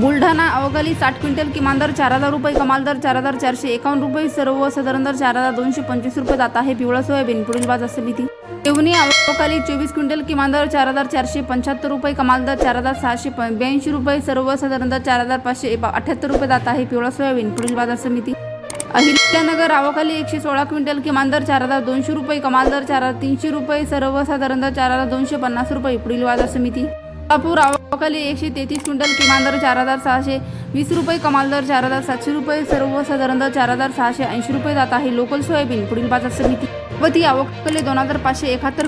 बुलढाणा अवकाली साठ क्विंटल किमान दर चार हजार रुपये कमाल दर चार हजार चारशे एकावन्न रुपये सर्व साधारण दर चार हजार दोनशे पंचवीस रुपये जात आहे. पिवळा सोयाबीन पुढील बाजार समिती. देवणी अवकाली चोवीस क्विंटल किमान दर चार हजार चारशे पंच्याहत्तर रुपये कमाल दर चार हजार सहाशे ब्याऐंशी रुपये सर्व साधारण दर चार हजार पाचशे अठ्याहत्तर रुपये जात आहे. पिवळा सोयाबीन पुढील बाजार समिती. अहिल्यानगर अवकाली एकशे सोळा क्विंटल किमान दर चार हजार दोनशे रुपये कमाल दर चार हजार तीनशे रुपये सर्वसाधारण दर चार हजार दोनशे पन्नास रुपये पुढील बाजार समिती. कोल्हापूर अवकाली एकशे तेहतीस क्विंटल किमान दर चार हजार सहाशे वीस रुपये कमाल दर चार हजार सातशे रुपये सर्वसाधारण दर चार हजार सहाशे ऐंशी रुपये जात आहे. लोकल सोयाबीन पुढील बाजार समिती व ती अवकाली दोन हजार पाचशे एकाहत्तर